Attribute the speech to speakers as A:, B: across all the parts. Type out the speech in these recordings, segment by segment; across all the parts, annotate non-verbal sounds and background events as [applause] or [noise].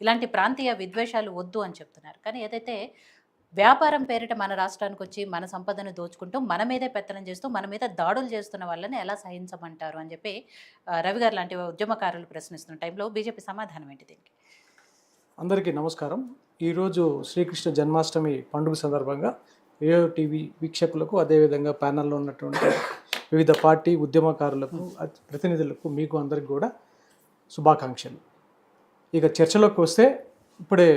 A: ఇలాంటి ప్రాంతీయ విద్వేషాలు వద్దు అని చెప్తున్నారు. కానీ ఏదైతే వ్యాపారం పేరిట మన రాష్ట్రానికి వచ్చి మన సంపదను దోచుకుంటూ మన మీదే పెత్తనం చేస్తూ మన మీద దాడులు చేస్తున్న వాళ్ళని ఎలా సహించమంటారు అని చెప్పి రవిగారు రవి గారు లాంటి ఉద్యమకారులు ప్రశ్నిస్తున్న టైంలో బీజేపీ సమాధానం ఏంటి దీనికి?
B: అందరికీ నమస్కారం. ఈరోజు శ్రీకృష్ణ జన్మాష్టమి పండుగ సందర్భంగా ఏయో టీవీ వీక్షకులకు అదేవిధంగా ప్యానల్లో ఉన్నటువంటి వివిధ పార్టీ ఉద్యమకారులకు ప్రతినిధులకు మీకు అందరికి కూడా శుభాకాంక్షలు. ఇక చర్చలోకి వస్తే ఇప్పుడే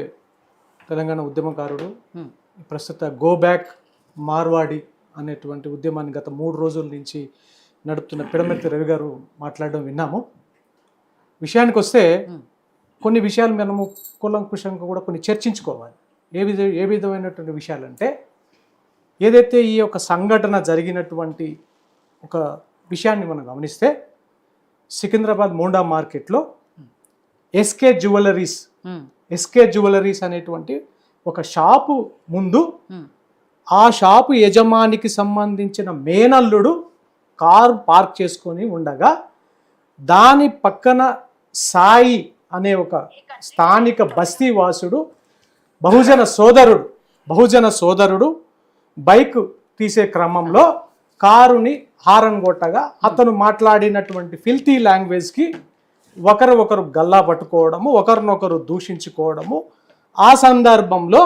B: తెలంగాణ ఉద్యమకారుడు. ప్రస్తుత గో బ్యాక్ మార్వాడి అనేటువంటి ఉద్యమాన్ని గత మూడు రోజుల నుంచి నడుపుతున్న పిడమర్తి రవి గారు మాట్లాడడం విన్నాము విషయానికి వస్తే. కొన్ని విషయాలు మనము కులంకుశంగా కూడా కొన్ని చర్చించుకోవాలి ఏ విధ ఏ విధమైనటువంటి విషయాలంటే ఏదైతే ఈ యొక్క సంఘటన జరిగినటువంటి ఒక విషయాన్ని మనం గమనిస్తే సికింద్రాబాద్ మోండా మార్కెట్లో ఎస్కే జ్యువెలరీస్. ఎస్కే జ్యువెలరీస్ అనేటువంటి ఒక షాపు ముందు
A: హ్మ్.
B: ఆ షాపు యజమానికి సంబంధించిన మేనల్లుడు కారు పార్క్ చేసుకొని ఉండగా దాని పక్కన సాయి అనే ఒక స్థానిక బస్తీ వాసుడు బహుజన సోదరుడు బహుజన సోదరుడు బైక్ తీసే క్రమంలో కారుని హారన్ కొట్టగా అతను మాట్లాడినటువంటి ఫిల్తీ లాంగ్వేజ్కి ఒకరు ఒకరు గల్లా పట్టుకోవడము ఒకరినొకరు దూషించుకోవడము. ఆ సందర్భంలో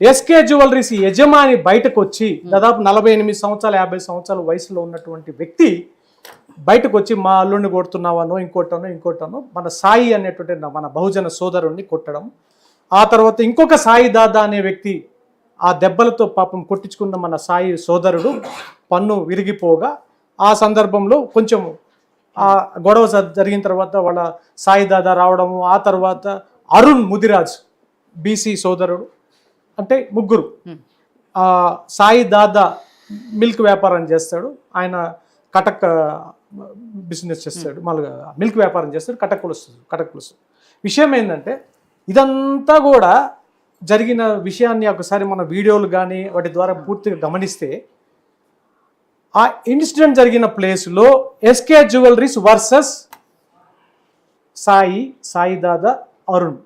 B: ఎస్కే జ్యువెలరీస్ యజమాని బయటకు వచ్చి దాదాపు నలభై ఎనిమిది సంవత్సరాలు యాభై సంవత్సరాల వయసులో ఉన్నటువంటి వ్యక్తి బయటకు వచ్చి మా అల్లుడిని కొడుతున్నావనో ఇంకోటనో ఇంకోటనో మన సాయి అనేటువంటి మన బహుజన సోదరుణ్ణి కొట్టడం. ఆ తర్వాత ఇంకొక సాయి దాదా అనే వ్యక్తి ఆ దెబ్బలతో పాపం కొట్టించుకున్న మన సాయి సోదరుడు పన్ను విరిగిపోగా ఆ సందర్భంలో కొంచెం ఆ గొడవ జరిగిన తర్వాత వాళ్ళ సాయి దాదా రావడము ఆ తర్వాత అరుణ్ ముదిరాజ్ బీసీ సోదరుడు అంటే ముగ్గురు. సాయి దాదా మిల్క్ వ్యాపారం చేస్తాడు. ఆయన కటక్ బిజినెస్ చేస్తాడు. మళ్ళీ మిల్క్ వ్యాపారం చేస్తాడు కటక్ కొలుస్తుంది కటక్ కొలుస్తుంది విషయం ఏంటంటే ఇదంతా కూడా జరిగిన విషయాన్ని ఒకసారి మన వీడియోలు కానీ వాటి ద్వారా పూర్తిగా గమనిస్తే ఆ ఇన్సిడెంట్ జరిగిన ప్లేస్లో SK jewelleries versus Sai Sai Dada Arun.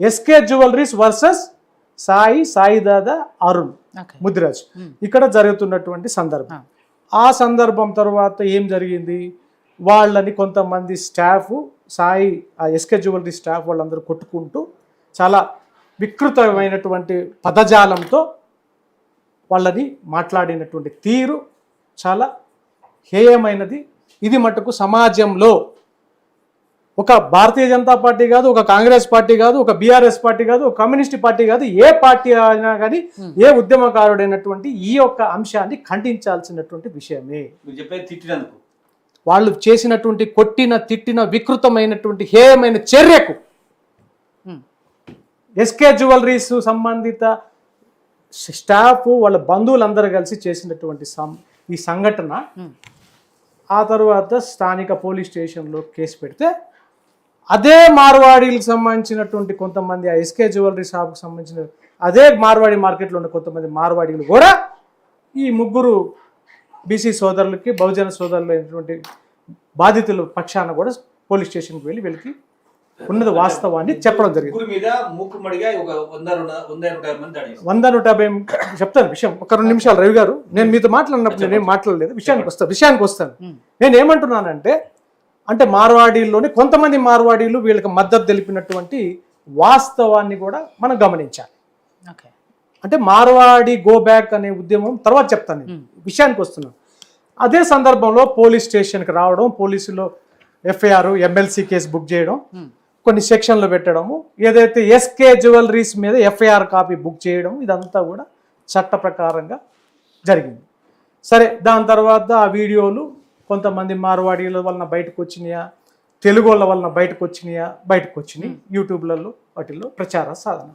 B: SK jewelleries versus Sai Sai Dada Arun Mudiraj. ఇక్కడ జరుగుతున్నటువంటి సందర్భం. ఆ సందర్భం తర్వాత ఏం జరిగింది? వాళ్ళని కొంతమంది స్టాఫ్ సాయి ఆ ఎస్కే జ్యువెలరీ స్టాఫ్ వాళ్ళందరూ కొట్టుకుంటూ చాలా వికృతమైనటువంటి పదజాలంతో వాళ్ళని మాట్లాడినటువంటి తీరు చాలా హేయమైనది. ఇది మటుకు సమాజంలో ఒక భారతీయ జనతా పార్టీ కాదు ఒక కాంగ్రెస్ పార్టీ కాదు ఒక బీఆర్ఎస్ పార్టీ కాదు ఒక కమ్యూనిస్ట్ పార్టీ కాదు ఏ పార్టీ అయినా కానీ ఏ ఉద్యమకారుడైనటువంటి ఈ యొక్క అంశాన్ని ఖండించాల్సినటువంటి విషయమే.
C: మీరు చెప్పేది తిట్టినందుకు.
B: వాళ్ళు చేసినటువంటి కొట్టిన తిట్టిన వికృతమైనటువంటి హేయమైన చర్యకు. ఎస్కే జ్యువెలరీస్ సంబంధిత స్టాఫ్ వాళ్ళ బంధువులందరూ కలిసి చేసినటువంటి సం ఈ సంఘటన. ఆ తర్వాత స్థానిక పోలీస్ స్టేషన్లో కేసు పెడితే అదే మార్వాడీలకు సంబంధించినటువంటి కొంతమంది ఆ ఎస్కే జ్యువెలరీ షాప్కి సంబంధించిన అదే మార్వాడి మార్కెట్లో ఉన్న కొంతమంది మార్వాడీలు కూడా ఈ ముగ్గురు బీసీ సోదరులకి బహుజన సోదరులు అయినటువంటి బాధితుల పక్షాన కూడా పోలీస్ స్టేషన్కి వెళ్ళి వీళ్ళకి ఉన్నది వాస్తవాన్ని చెప్పడం జరిగింది.
C: వంద నూట యాభై
B: చెప్తాను విషయం. ఒక రెండు నిమిషాలు రవి గారు నేను మీతో మాట్లాడినప్పుడు నేనేం మాట్లాడలేదు. విషయానికి వస్తాను విషయానికి వస్తాను. నేను ఏమంటున్నానంటే అంటే మార్వాడీల్లోని కొంతమంది మార్వాడీలు వీళ్ళకి మద్దతు తెలిపినటువంటి వాస్తవాన్ని కూడా మనం గమనించాలి.
A: ఓకే.
B: అంటే మార్వాడి గో బ్యాక్ అనే ఉద్యమం తర్వాత చెప్తాను నేను. విషయానికి వస్తున్నాను. అదే సందర్భంలో పోలీస్ స్టేషన్కి రావడం పోలీసులో ఎఫ్ఐఆర్ ఎమ్మెల్సీ కేసు బుక్ చేయడం. కొన్ని సెక్షన్లు పెట్టడము ఏదైతే ఎస్కే జ్యువెలరీస్ మీద ఎఫ్ఐఆర్ కాపీ బుక్ చేయడం ఇదంతా కూడా చట్ట ప్రకారంగా జరిగింది. సరే దాని తర్వాత ఆ వీడియోలు కొంతమంది మార్వాడీల వలన బయటకు వచ్చినాయా తెలుగు వాళ్ళ వలన బయటకు వచ్చినాయా బయటకు వచ్చినాయి యూట్యూబ్లలో వాటిల్లో ప్రచార సాధన.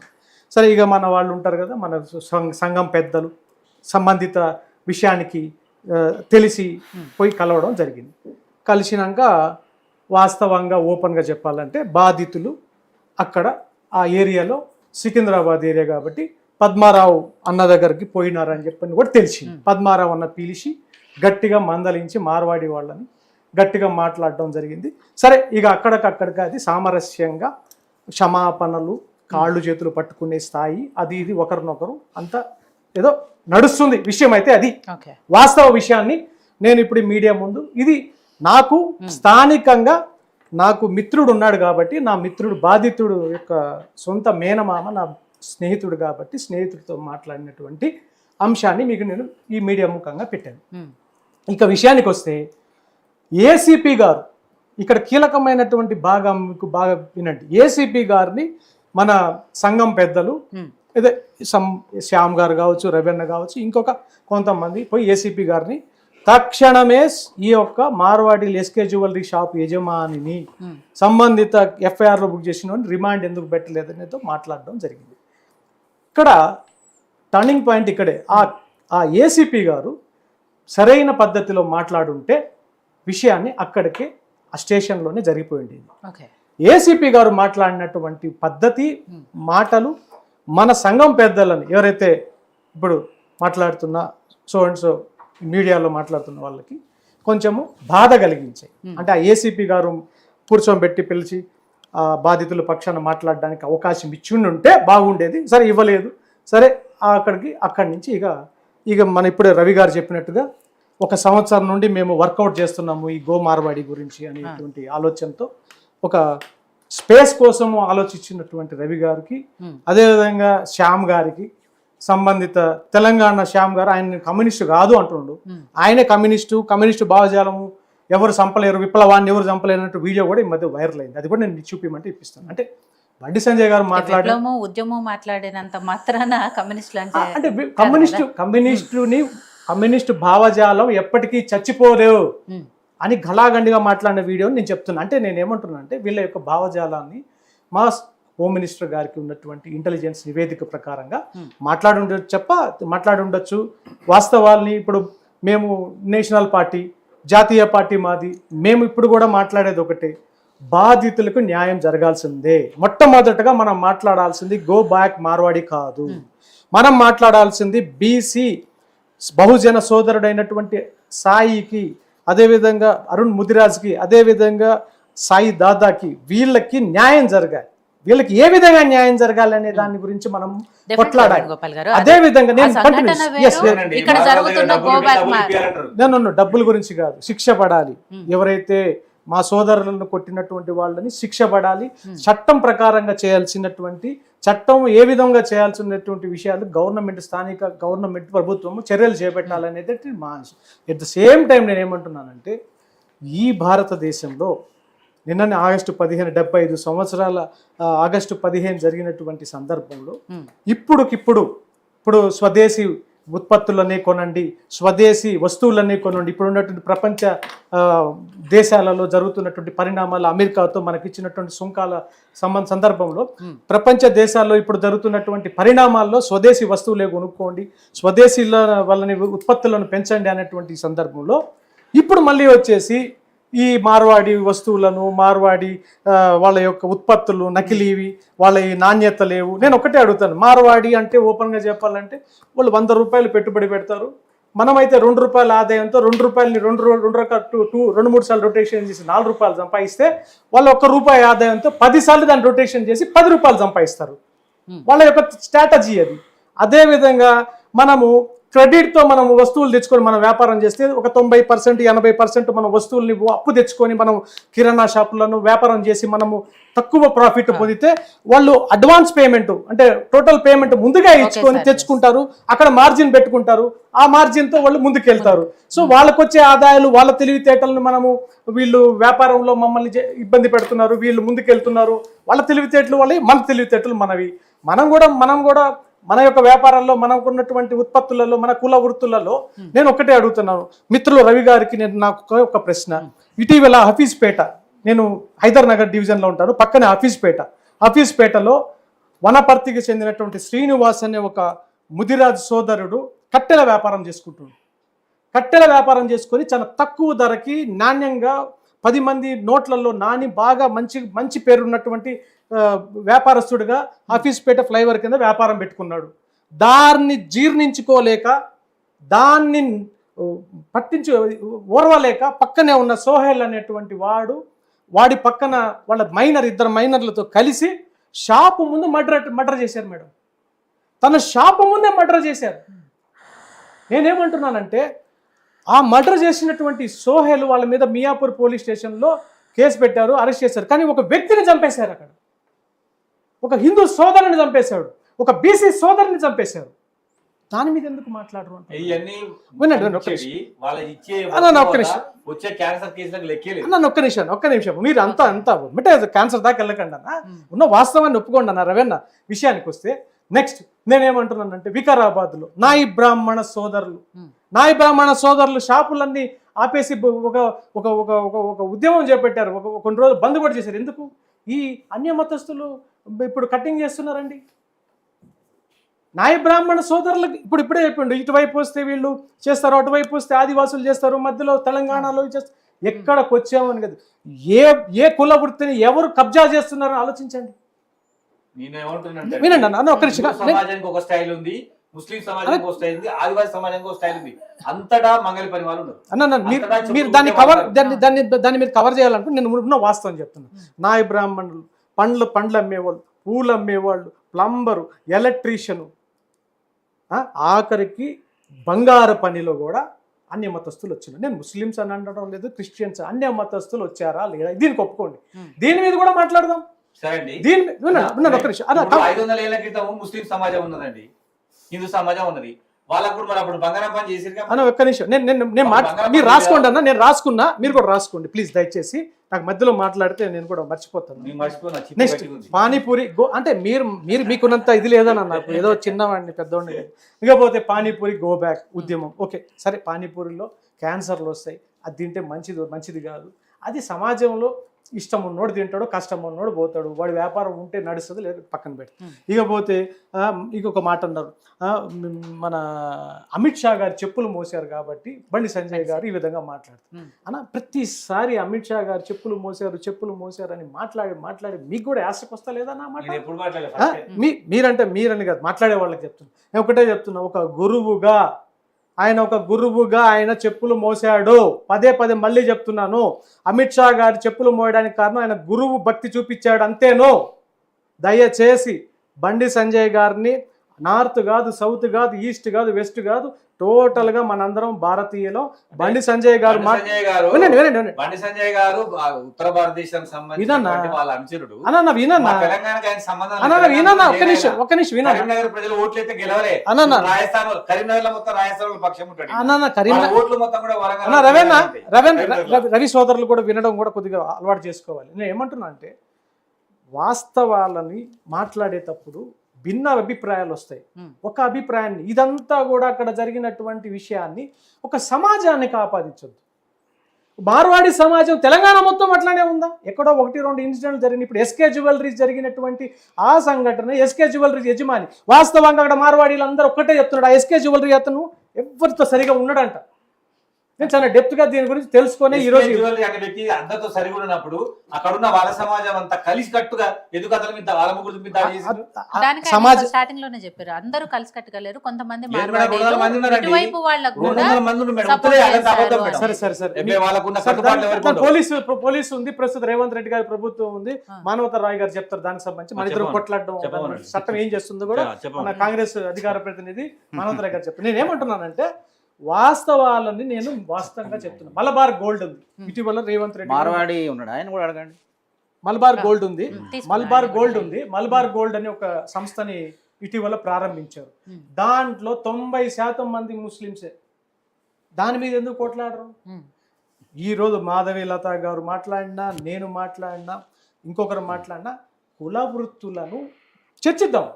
B: సరే ఇక మన వాళ్ళు ఉంటారు కదా మన సంఘ- సంఘం పెద్దలు సంబంధిత విషయానికి తెలిసి పోయి కలవడం జరిగింది. కలిసినాక వాస్తవంగా ఓపెన్గా చెప్పాలంటే బాధితులు అక్కడ ఆ ఏరియాలో సికింద్రాబాద్ ఏరియా కాబట్టి పద్మారావు అన్న దగ్గరికి పోయినారని చెప్పని కూడా తెలిసింది. పద్మారావు అన్న పిలిచి గట్టిగా మందలించి మార్వాడి వాళ్ళని గట్టిగా మాట్లాడడం జరిగింది. సరే ఇక అక్కడికక్కడికి అది సామరస్యంగా క్షమాపణలు కాళ్ళు చేతులు పట్టుకునే స్థాయి అది ఇది ఒకరినొకరు అంత ఏదో నడుస్తుంది విషయం అయితే అది. వాస్తవ విషయాన్ని నేను ఇప్పుడు మీడియా ముందు ఇది నాకు స్థానికంగా నాకు మిత్రుడు ఉన్నాడు కాబట్టి నా మిత్రుడు బాధితుడు యొక్క సొంత మేనమామ నా స్నేహితుడు కాబట్టి స్నేహితుడితో మాట్లాడినటువంటి అంశాన్ని మీకు నేను ఈ మీడియా ముఖంగా పెట్టాను. ఇక విషయానికి వస్తే ఏసీపీ గారు ఇక్కడ కీలకమైనటువంటి బాగా మీకు బాగా వినండి. ఏసీపీ గారిని మన సంఘం పెద్దలు అదే సం శ్యామ్ గారు కావచ్చు రవీణ కావచ్చు ఇంకొక కొంతమంది పోయి ఏసీపీ గారిని తక్షణమే ఈ యొక్క మార్వాడి ఎస్కే జ్యువెలరీ షాప్ యజమానిని
A: ఉమ్,
B: సంబంధిత ఎఫ్ఐఆర్లో బుక్ చేసిన వాడిని రిమాండ్ ఎందుకు పెట్టలేదనేదో మాట్లాడడం జరిగింది. ఇక్కడ టర్నింగ్ పాయింట్ ఇక్కడే. ఆ ఆ ఏసీపీ గారు సరైన పద్ధతిలో మాట్లాడుంటే విషయాన్ని అక్కడికే ఆ స్టేషన్లోనే జరిగిపోయింది. ఏసీపీ గారు మాట్లాడినటువంటి పద్ధతి మాటలు మన సంఘం పెద్దలని ఎవరైతే ఇప్పుడు మాట్లాడుతున్న సో అండ్ సో మీడియాలో మాట్లాడుతున్న వాళ్ళకి కొంచెము బాధ కలిగించాయి. అంటే ఆ ఏసీపీ గారు కూర్చోబెట్టి పిలిచి ఆ బాధితుల పక్షాన మాట్లాడడానికి అవకాశం ఇచ్చి ఉంటే బాగుండేది. సరే ఇవ్వలేదు. సరే అక్కడికి అక్కడి నుంచి ఇక ఇక మన ఇప్పుడే రవి గారు చెప్పినట్టుగా ఒక సంవత్సరం నుండి మేము వర్కౌట్ చేస్తున్నాము ఈ గో మార్వాడి గురించి అనేటువంటి ఆలోచనతో ఒక స్పేస్ కోసము ఆలోచించినటువంటి రవి గారికి
A: Hmm.
B: అదేవిధంగా శ్యామ్ గారికి సంబంధిత తెలంగాణ శ్యామ్ గారు ఆయన కమ్యూనిస్టు కాదు అంటుండు. ఆయనే కమ్యూనిస్టు కమ్యూనిస్టు భావజాలము ఎవరు చంపలేరు విప్లవాన్ని ఎవరు చంపలేనట్టు వీడియో కూడా ఈ మధ్య వైరల్ అయింది. అది కూడా నేను మీకు చూపించమంటే ఇప్పిస్తాను. అంటే బండి సంజయ్ గారు మాట్లాడి
A: విప్లవము ఉద్యమం మాట్లాడినంత మాత్రాన కమ్యూనిస్టులు అంటే
B: కమ్యూనిస్టు కమ్యూనిస్టుని కమ్యూనిస్టు భావజాలం ఎప్పటికీ చచ్చిపోలేవు అని ఘలాగండిగా మాట్లాడిన వీడియోని నేను చెప్తున్నా. అంటే నేను ఏమంటున్నా అంటే వీళ్ళ యొక్క భావజాలాన్ని మా హోమ్ మినిస్టర్ గారికి ఉన్నటువంటి ఇంటెలిజెన్స్ నివేదిక ప్రకారంగా
A: Hmm.
B: మాట్లాడి ఉండొచ్చు చెప్ప మాట్లాడి ఉండొచ్చు వాస్తవాల్ని ఇప్పుడు మేము నేషనల్ పార్టీ జాతీయ పార్టీ మాది మేము ఇప్పుడు కూడా మాట్లాడేది ఒకటే. బాధితులకు న్యాయం జరగాల్సిందే. మొట్టమొదటగా మనం మాట్లాడాల్సింది గో బ్యాక్ మార్వాడి కాదు. మనం మాట్లాడాల్సింది బీసీ బహుజన సోదరుడైనటువంటి సాయికి అదేవిధంగా అరుణ్ ముదిరాజ్కి అదేవిధంగా సాయి దాదాకి వీళ్ళకి న్యాయం జరగాలి. వీళ్ళకి ఏ విధంగా న్యాయం జరగాలి అనే దాని గురించి మనం కొట్లాడాలి. అదే విధంగా నేను. నేను డబ్బుల గురించి కాదు. శిక్ష పడాలి.
A: Hmm.
B: ఎవరైతే మా సోదరులను కొట్టినటువంటి వాళ్ళని శిక్ష పడాలి చట్టం ప్రకారంగా చేయాల్సినటువంటి చట్టం ఏ విధంగా చేయాల్సినటువంటి విషయాలు గవర్నమెంట్ స్థానిక గవర్నమెంట్ ప్రభుత్వము చర్యలు చేపట్టాలనేది మా ఎట్ ద సేమ్ టైం నేను ఏమంటున్నానంటే ఈ భారతదేశంలో నిన్ననే ఆగస్టు పదిహేను డెబ్బై ఐదు సంవత్సరాల ఆగస్టు పదిహేను జరిగినటువంటి సందర్భంలో ఇప్పుడుకిప్పుడు ఇప్పుడు స్వదేశీ ఉత్పత్తులనే కొనండి స్వదేశీ వస్తువులనే కొనండి ఇప్పుడు ఉన్నటువంటి ప్రపంచ దేశాలలో జరుగుతున్నటువంటి పరిణామాలు అమెరికాతో మనకి ఇచ్చినటువంటి సుంకాల సంబంధ సందర్భంలో. ప్రపంచ దేశాల్లో ఇప్పుడు జరుగుతున్నటువంటి పరిణామాల్లో స్వదేశీ వస్తువులే కొనుక్కోండి స్వదేశీల వాళ్ళని ఉత్పత్తులను పెంచండి అనేటువంటి సందర్భంలో ఇప్పుడు మళ్ళీ వచ్చేసి ఈ మార్వాడి వస్తువులను మార్వాడి వాళ్ళ యొక్క ఉత్పత్తులు నకిలీవి వాళ్ళ ఈ నాణ్యత లేవు. నేను ఒకటే అడుగుతాను. మార్వాడి అంటే ఓపెన్గా చెప్పాలంటే వాళ్ళు వంద రూపాయలు పెట్టుబడి పెడతారు. మనమైతే రెండు రూపాయల ఆదాయంతో రెండు రూపాయలని రెండు రెండు రకాల టూ టూ రెండు మూడు సార్లు రొటేషన్ చేసి నాలుగు రూపాయలు సంపాదిస్తే వాళ్ళు ఒక్క రూపాయి ఆదాయంతో పది సార్లు దాన్ని రొటేషన్ చేసి పది రూపాయలు సంపాదిస్తారు. వాళ్ళ యొక్క స్ట్రాటజీ అది. అదే విధంగా మనము క్రెడిట్తో మనం వస్తువులు తెచ్చుకొని మనం వ్యాపారం చేస్తే ఒక తొంభై పర్సెంట్ ఎనభై పర్సెంట్ మనం వస్తువుల్ని అప్పు తెచ్చుకొని మనం కిరాణా షాపులను వ్యాపారం చేసి మనము తక్కువ ప్రాఫిట్ పొందితే వాళ్ళు అడ్వాన్స్ పేమెంట్ అంటే టోటల్ పేమెంట్ ముందుగా ఇచ్చుకొని తెచ్చుకుంటారు అక్కడ మార్జిన్ పెట్టుకుంటారు ఆ మార్జిన్తో వాళ్ళు ముందుకెళ్తారు. సో వాళ్ళకు వచ్చే ఆదాయాలు వాళ్ళ తెలివితేటలను మనము వీళ్ళు వ్యాపారంలో మమ్మల్ని ఇబ్బంది పెడుతున్నారు వీళ్ళు ముందుకెళ్తున్నారు వాళ్ళ తెలివితేటలు వాళ్ళవి మన తెలివితేటలు మనవి. మనం కూడా మనం కూడా మన యొక్క వ్యాపారాల్లో మనకున్నటువంటి ఉత్పత్తులలో మన కుల వృత్తులలో నేను ఒకటే అడుగుతున్నాను. మిత్రులు రవి గారికి నేను నాకు ఒక- ప్రశ్న. ఇటీవల హఫీజ్పేట నేను హైదర్ నగర్ డివిజన్లో ఉంటాను. పక్కనే హఫీజ్పేట. హఫీజ్పేటలో వనపర్తికి చెందినటువంటి శ్రీనివాస్ అనే ఒక ముదిరాజ్ సోదరుడు కట్టెల వ్యాపారం చేసుకుంటున్నాడు. కట్టెల వ్యాపారం చేసుకొని చాలా తక్కువ ధరకి నాణ్యంగా పది మంది నోట్లలో నాని బాగా మంచి మంచి పేరున్నటువంటి వ్యాపారస్తుడిగా ఆఫీస్పేట ఫ్లైఓవర్ కింద వ్యాపారం పెట్టుకున్నాడు. దాన్ని జీర్ణించుకోలేక దాన్ని పట్టించు ఓర్వలేక పక్కనే ఉన్న సోహెల్ అనేటువంటి వాడు వాడి పక్కన వాళ్ళ మైనర్ ఇద్దరు మైనర్లతో కలిసి షాపు ముందు మర్డర్ మర్డర్ చేశారు మేడం. తన షాపు ముందే మర్డర్ చేశారు. నేనేమంటున్నానంటే ఆ మర్డర్ చేసినటువంటి సోహెల్ వాళ్ళ మీద మియాపూర్ పోలీస్ స్టేషన్లో కేసు పెట్టారు అరెస్ట్ చేశారు. కానీ ఒక వ్యక్తిని చంపేశారు అక్కడ. ఒక హిందూ సోదరుని చంపేశాడు. ఒక బీసీ సోదరుని చంపేశారు. దాని మీద ఎందుకు మాట్లాడరు ఒక్క నిమిషం. ఒక్క నిమిషం. ఒక్క నిమిషం మీరు అంతా అంతా అంటే క్యాన్సర్ దాకా వెళ్ళకండి అన్న. ఉన్న వాస్తవాన్ని ఒప్పుకోండి అన్న రవెన్న విషయానికి వస్తే నెక్స్ట్ నేనేమంటున్నానంటే వికారాబాద్లో నాయి బ్రాహ్మణ సోదరులు. నాయి బ్రాహ్మణ సోదరులు షాపులన్నీ ఆపేసి ఒక ఒక ఒక ఒక ఉద్యమం చేపట్టారు. ఒక ఒక కొన్ని రోజులు బంద్ కూడా చేశారు. ఎందుకు? ఈ అన్య మతస్థులు ఇప్పుడు కటింగ్ చేస్తున్నారండి. నాయ బ్రాహ్మణ సోదరులకు ఇప్పుడు ఇప్పుడే చెప్పిండు ఇటువైపు వస్తే వీళ్ళు చేస్తారు అటువైపు వస్తే ఆదివాసులు చేస్తారు మధ్యలో తెలంగాణలో చేస్తారు ఎక్కడికి వచ్చామని కదా. ఏ ఏ కుల వృత్తిని ఎవరు కబ్జా చేస్తున్నారో ఆలోచించండి. వినండి అన్న,
C: సమాజానికి ఒక స్టైల్ ఉంది ముస్లిం సమాజానికి ఒక స్టైల్ ఉంది ఆదివాసీ సమాజానికి ఒక స్టైల్ ఉంది. అంతటా మంగళ పని వాళ్ళు ఉన్నారు
B: అన్న మీరు దాన్ని కవర్ దాన్ని దాన్ని దాన్ని మీరు కవర్ చేయాలనుకుంటే నేను ఉన్న వాస్తవం చెప్తున్నాను నాయ బ్రాహ్మణులు పండ్లు పండ్లు అమ్మేవాళ్ళు పూలు అమ్మేవాళ్ళు ప్లంబరు ఎలక్ట్రీషియను. ఆ, ఆఖరికి బంగారు పనిలో కూడా అన్య మతస్థులు వచ్చినారు. నేను ముస్లిమ్స్ అని అనడం లేదు క్రిస్టియన్స్ అన్య మతస్థులు వచ్చారా లేదా? దీనికి ఒప్పుకోండి. దీని మీద కూడా మాట్లాడదాం.
C: సరే అండి.
B: దీని మీద ఒక్క నిమిషం.
C: ఐదు వందల ఏళ్ళ క్రితం ముస్లిం సమాజం ఉన్నదండి. హిందూ సమాజం ఉన్నది. వాళ్ళకు కూడా మరి అప్పుడు బంగారం పని చేసిరు
B: అన్న ఒక్క నిమిషం. నేను నేను నేను మీరు రాసుకోండి అన్న నేను రాసుకున్నా. మీరు కూడా రాసుకోండి. ప్లీజ్ దయచేసి. నాకు మధ్యలో మాట్లాడితే నేను కూడా మర్చిపోతాను. నెక్స్ట్. పానీపూరి గో అంటే మీరు మీరు మీకున్నంత ఇది లేదని నాకు. ఏదో చిన్నవాడిని పెద్దవాడిని లేదు. ఇకపోతే పానీపూరి గో బ్యాక్ ఉద్యమం. ఓకే సరే. పానీపూరిలో క్యాన్సర్లు వస్తాయి. అది తింటే మంచిది మంచిది కాదు. అది సమాజంలో ఇష్టం ఉన్నోడు తింటాడు కష్టం ఉన్నోడు పోతాడు. వాడి వ్యాపారం ఉంటే నడుస్తుంది లేదు పక్కన పెడతాడు. ఇకపోతే ఇంకొక మాట అన్నారు. మన అమిత్ షా గారు చెప్పులు మోసారు కాబట్టి బండి సంజయ్ గారు ఈ విధంగా మాట్లాడతారు. అన్న ప్రతిసారి అమిత్ షా గారు చెప్పులు మోసారు చెప్పులు మోసారు అని మాట్లాడి మాట్లాడి మీకు కూడా యాసకు వస్తా లేదా నా మాట? మీరంటే మీరని కాదు మాట్లాడే వాళ్ళకి చెప్తున్నా. నేను ఒకటే చెప్తున్నా ఒక గురువుగా ఆయన ఒక గురువుగా ఆయన చెప్పులు మోసాడు. పదే పదే మళ్ళీ చెప్తున్నాను. అమిత్ షా గారి చెప్పులు మోయడానికి కారణం ఆయన గురువు భక్తి చూపించాడు అంతేనో. దయచేసి బండి సంజయ్ గారిని నార్త్ కాదు సౌత్ కాదు ఈస్ట్ కాదు వెస్ట్ కాదు టోటల్గా మనందరం భారతీయులో. బండి సంజయ్ గారు
C: బండి
B: మా
C: సంజయ్ గారు.
B: వినండి వినండి
C: బండి సంజయ్ గారు ఉత్తర భారతదేశానికి
B: వినన్నా?
C: వాళ్ళ అనుచరుడు.
B: అన్న వినన్నా?
C: తెలంగాణకి ఆయన సంబంధం.
B: అన్న వినన్నా? ఒక్క నిమిషం ఒక్క నిమిషం వినన్నా?
C: కరీంనగర్ ప్రజలు ఓట్లు అయితే గెలవలే.
B: అన్న
C: రాజస్థాన్ కరీంనగర్లో మొత్తం రాజస్థాన్ పక్షం ఉంటాడు
B: అన్న
C: ఓట్లు మొత్తం కూడా వరంగల్
B: అన్న. రవీన్
C: కరీంనగర్లో.
B: రవి- రవి సోదరులు కూడా వినడం కూడా కొద్దిగా అలవాటు చేసుకోవాలి. నేను ఏమంటున్నా అంటే వాస్తవాలని మాట్లాడేటప్పుడు భిన్న అభిప్రాయాలు వస్తాయి. ఒక అభిప్రాయాన్ని ఇదంతా కూడా అక్కడ జరిగినటువంటి విషయాన్ని ఒక సమాజానికి ఆపాదించొద్దు మార్వాడి సమాజం తెలంగాణ మొత్తం అట్లానే ఉందా? ఎక్కడో ఒకటి రెండు ఇన్సిడెంట్లు జరిగినాయి. ఇప్పుడు ఎస్కే జ్యువెలరీస్ జరిగినటువంటి ఆ సంఘటన ఎస్కే జ్యువెలరీస్ యజమాని వాస్తవంగా అక్కడ మార్వాడీలు అందరూ ఒక్కటే చెప్తున్నాడు ఆ ఎస్కే జ్యువెలరీ అతను ఎవరితో సరిగా ఉన్నాడంట. నేను చాలా డెప్త్గా దీని గురించి తెలుసుకొని ఈ రోజు
C: అనే వ్యక్తి అందరితో సరిగా ఉన్నప్పుడు అక్కడ ఉన్న వాళ్ళ సమాజం అంతా కలిసి కట్టుగా ఎందుకు అతని మీద వాళ్ళ ముగ్గురు మీద
B: సమాజ
A: స్టార్టింగ్లోనే చెప్పారు అందరూ కలిసి కట్టుకోలేరు కొంతమంది
C: లేదు మేడం, రెండు వందల మంది
A: మార్వాడీలు
C: ఉన్నారండి.
A: ఇటువైపు వాళ్ళకు
C: రెండు
A: కూడా
C: వందల మంది ఉన్నారు మేడం.
A: support
C: ఉత్తరే అదంతా
A: చేశారు
C: అబద్ధం
A: అని.
C: మేడం.
B: సరే సరే సరే
C: ఎబ్బే వాళ్ళకున్న
B: సరే,
C: కట్టుబాట్లు
B: దాని-
C: ఎవరికి
B: దాని
C: ఉండవు.
B: పోలీసు పోలీసు ఉంది ప్రస్తుతం రేవంత్ రెడ్డి గారి ప్రభుత్వం ఉంది. మానవత రాయ్ గారు చెప్తారు దానికి సంబంధించి మన ఇద్దరు. కొట్లాడడం. చట్టం ఏం చేస్తుందో కూడా. మన కాంగ్రెస్ అధికార ప్రతినిధి మానవత రాయ్ గారు చెప్తారు నేను ఏమంటున్నానంటే వాస్తవాలని నేను వాస్తవంగా చెప్తున్నాను మలబార్ గోల్డ్ ఉంది. ఇటీవల రేవంత్ రెడ్డి
D: మార్వాడి ఉన్నాడు? ఆయన కూడా అడగండి.
B: మలబార్ గోల్డ్ ఉంది.
A: తీసుకున్నాను.
B: మల్బార్ గోల్డ్ ఉంది. మల్బార్ గోల్డ్ అనే ఒక సంస్థని ఇటీవల ప్రారంభించారు.
A: ఉమ్.
B: దాంట్లో తొంభై శాతం మంది ముస్లింసే దాని మీద ఎందుకు కొట్లాడరు. ఈరోజు మాధవి లత గారు మాట్లాడినా నేను మాట్లాడినా ఇంకొకరు మాట్లాడినా కుల వృత్తులను చర్చిద్దాం.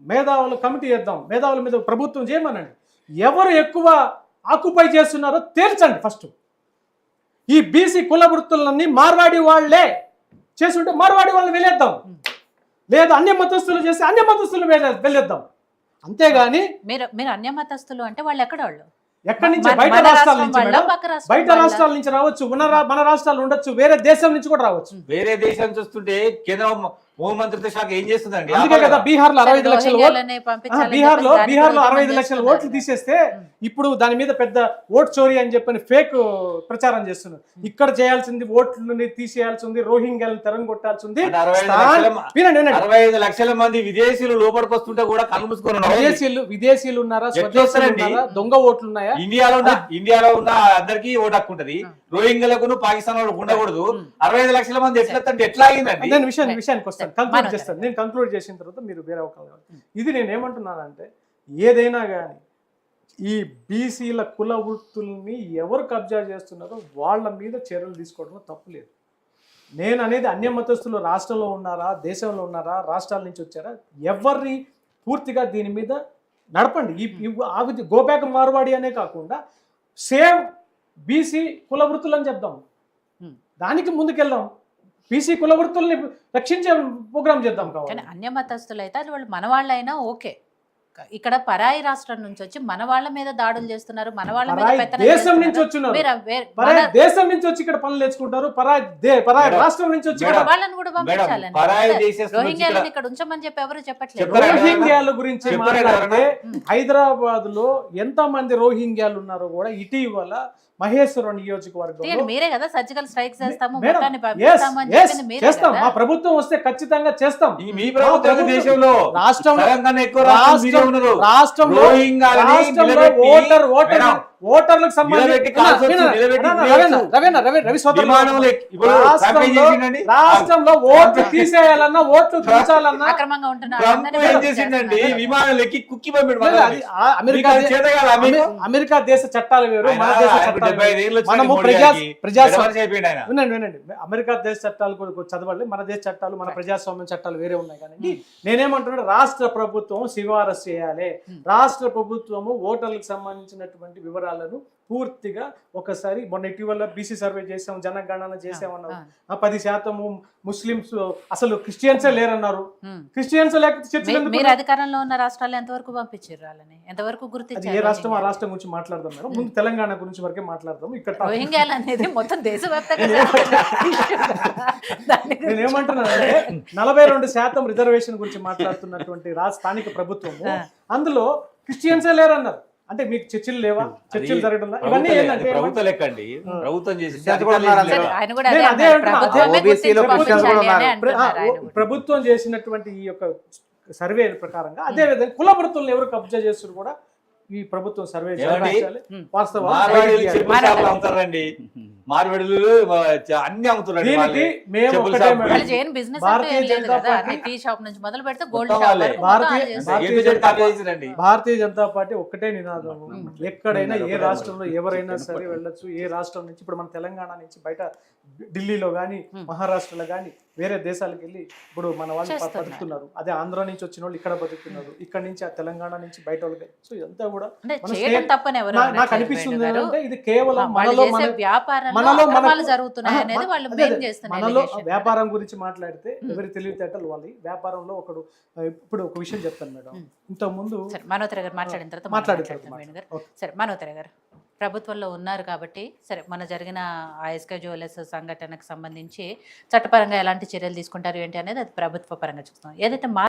B: మేధావులు కమిటీ చేద్దాం మేధావుల మీద ప్రభుత్వం చేయమనండి. ఎవరు ఎక్కువ ఆక్యుపై చేస్తున్నారో తేల్చండి ఫస్ట్. ఈ బీసీ కుల వృత్తులన్నీ మార్వాడి వాళ్ళే చేస్తుంటే మార్వాడి వాళ్ళని వెళ్ళేద్దాం లేదా అన్య మతస్థులు చేస్తే అన్య మతస్థులు వెళ్ళే- వెళ్ళేద్దాం అంతేగాని
A: మీరు మీరు అన్య మతస్థులు అంటే వాళ్ళు ఎక్కడ వాళ్ళు?
B: ఎక్కడి నుంచి? బయట రాష్ట్రాల
A: రాష్ట్రం
B: నుంచి బయట? రాష్ట్రాల నుంచి రావచ్చు మన రా- మన రాష్ట్రాలు ఉండొచ్చు వేరే దేశం నుంచి కూడా రావచ్చు.
C: వేరే దేశం చూస్తుంటే కేంద్రం హోంమంత్రిత్వ శాఖ ఏం చేస్తుందండి?
B: అందుకే కదా బీహార్లో అరవై ఐదు లక్షల ఓట్లు బీహార్లో
A: బీహార్లో
B: అరవై ఐదు లక్షల ఓట్లు. తీసేస్తే. ఇప్పుడు దాని మీద పెద్ద ఓట్ చోరీ అని చెప్పని ఫేక్ ప్రచారం చేస్తున్నారు. ఇక్కడ చేయాల్సింది ఓట్లని తీసేయాల్సి ఉంది రోహింగ్యాలను తెరం కొట్టాల్సి ఉంది
C: అరవై ఐదు లక్షల మంది విదేశీయులు లోపలికి వస్తుంటే కూడా కళ్ళు మూసుకొని ఉన్నారు.
B: విదేశీయులు విదేశీయులు ఉన్నారా? దొంగ ఓట్లు ఉన్నాయా
C: ఇండియాలో ఉన్న ఇండియాలో ఉన్న అందరికి ఓటు హక్కు ఉంటది. రోహింగ్యాలకు పాకిస్తాన్ వాళ్ళకు ఉండకూడదు.
A: ఉమ్.
C: అరవై ఐదు లక్షల మంది ఎట్లా అంటే ఎట్లా అయిందండి?
B: నేను విషయాన్ని విషయానికి వస్తాను. కంక్లూడ్ చేస్తాను. నేను కంక్లూడ్ చేసిన తర్వాత మీరు వేరే ఒక ఇది నేను ఏమంటున్నానంటే ఏదైనా కానీ ఈ బీసీల కుల వృత్తుల్ని ఎవరు కబ్జా చేస్తున్నారో వాళ్ళ మీద చర్యలు తీసుకోవడంలో తప్పు లేదు. నేను అనేది అన్య మతస్థులు రాష్ట్రంలో ఉన్నారా దేశంలో ఉన్నారా రాష్ట్రాల నుంచి వచ్చారా ఎవరిని పూర్తిగా దీని మీద నడపండి. ఈ విధ గోబ్యాక్ మార్వాడి అనే కాకుండా సేవ్ బీసీ కుల వృత్తులు అని చెప్దాం. దానికి ముందుకెళ్దాం. బీసీ కుల వృత్తుల్ని రక్షించే ప్రోగ్రామ్ చేద్దాం
A: కానీ
B: కావాలి
A: అన్య మతస్థులు అయితే అది వాళ్ళు మన వాళ్ళైనా ఓకే ఇక్కడ పరాయి రాష్ట్రం నుంచి వచ్చి మన వాళ్ళ మీద దాడులు చేస్తున్నారు మన వాళ్ళ మీద
B: దేశం నుంచి. వచ్చినారు. దేశం నుంచి వచ్చి ఇక్కడ పనులు నేర్చుకుంటారు పరాయి రాష్ట్రం నుంచి వచ్చి
A: వాళ్ళని కూడా
C: వచ్చి
A: రోహింగ్యాలను
C: ఇక్కడ-
A: ఉంచమని చెప్పి ఎవరు చెప్పట్లేదు?
B: రోహింగ్యాల గురించి మాట్లాడితే? హైదరాబాద్లో ఎంత మంది రోహింగ్యాలు ఉన్నారో కూడా ఇటీవల మహేశ్వరం నియోజకవర్గంలో
A: తీయండి, మీరే కదా సర్జికల్ స్ట్రైక్ చేస్తాము
B: చేస్తాం. మా ప్రభుత్వం వస్తే ఖచ్చితంగా చేస్తాం.
C: ఈ మీ ప్రభుత్వం దేశంలో
B: రాష్ట్రంలో రాష్ట్రంలో ఓటర్ ఓటర్ ఓటర్లకు సంబంధించి రాష్ట్రంలో- ఓట్లు తీసేయాలన్నా ఓట్లు
C: విమానం ఎక్కి కుక్కి
B: అమెరికా అమెరికా దేశ చట్టాలు వేరు మన దేశ చట్టాలు మనము ప్రజా. ప్రజాస్వామ్యం. వినండి వినండి. అమెరికా దేశ చట్టాలు కూడా చదవాలి మన దేశ చట్టాలు మన ప్రజాస్వామ్యం చట్టాలు వేరే ఉన్నాయి కానీ నేనేమంటున్నా రాష్ట్ర ప్రభుత్వం సిఫారసు చేయాలి.
A: Hmm.
B: రాష్ట్ర ప్రభుత్వము ఓటర్లకు సంబంధించినటువంటి వివరాలను పూర్తిగా ఒకసారి మొన్న ఇటీవల బీసీ సర్వే చేసాం జనగణన చేసామన్నారు
A: ఆ,
B: పది శాతము ముస్లిమ్స్ అసలు క్రిస్టియన్సే లేరన్నారు.
A: ఉమ్.
B: క్రిస్టియన్స్ లేకపోతే ఎందుకు
A: మీరు అధికారంలో ఉన్న రాష్ట్రాలు ఎంతవరకు పంపించారు వాళ్ళని? ఎంతవరకు గుర్తించారు
B: ఏ రాష్ట్రం ఆ? రాష్ట్రం గురించి మాట్లాడదాం మేడం. ముందు తెలంగాణ గురించి వరకే మాట్లాడదాం. ఇక్కడ
A: రోహింగ్యాలు అనేది మొత్తం దేశవ్యాప్తంగా
B: నేను ఏమంటున్నానంటే నలభై రెండు శాతం రిజర్వేషన్ గురించి మాట్లాడుతున్నటువంటి స్థానిక ప్రభుత్వము. అందులో క్రిస్టియన్సే లేరన్నారు. అంటే మీకు చర్చలు లేవా? చర్చలు జరగడం ఇవన్నీ
C: ప్రభుత్వ
B: ఏంటంటే
C: ప్రభుత్వ చేసి
B: చేసినటువంటి ఈ యొక్క సర్వే ప్రకారంగా అదే విధంగా కుల వృత్తులను ఎవరు కబ్జా చేస్తారు కూడా ఈ ప్రభుత్వం సర్వే
C: ఏమండి? [laughs] చ- అన్ని
A: అంటే
B: భారతీయ జనతా పార్టీ- ఒక్కటే నినాదం. ఎక్కడైనా ఏ రాష్ట్రంలో. ఎవరైనా సరే. వెళ్ళొచ్చు. ఏ రాష్ట్రం నుంచి ఇప్పుడు మన తెలంగాణ నుంచి బయట ఢిల్లీలో కానీ
A: ఉమ్.
B: మహారాష్ట్రలో కానీ వేరే దేశాలకు వెళ్ళి ఇప్పుడు మన వాళ్ళు. బతుకుతున్నారు. అదే ఆంధ్ర నుంచి వచ్చిన వాళ్ళు ఇక్కడ బతుకుతున్నారు. ఇక్కడ నుంచి ఆ తెలంగాణ నుంచి బయట వాళ్ళకి సో ఇదంతా కూడా
A: అంటే
B: మన
A: చేయడం
B: స్నేహ-
A: తప్పని ఎవరు
B: నా- నాకు అనిపిస్తుంది. ఏంటంటే ఇది కేవలం
A: ఆ, వాళ్ళు
B: మనలో మనలో
A: జరుగుతున్నాయి అనేది వాళ్ళు
B: మనలో. వ్యాపారం గురించి మాట్లాడితే. ఎవరి తెలివితేటలు వాళ్ళవి వ్యాపారంలో ఒకడు ఇప్పుడు ఒక విషయం చెప్తాను మేడం. ఇంతకుముందు
A: సరే మనోతర గారు మాట్లాడిన తర్వాత మనం
B: మాట్లాడిన
A: మాట్లాడతాం
B: తర్వాత
A: వేణు గారు
B: ఓకే.
A: సరే మనోతర గారు ప్రభుత్వంలో ఉన్నారు కాబట్టి సరే మన జరిగిన ఆయస్క జ్యువెలర్స్ సంఘటనకు సంబంధించి చట్టపరంగా ఎలాంటి చర్యలు తీసుకుంటారు ఏంటి అనేది అది ప్రభుత్వ పరంగా చూస్తాం ఏదైతే మా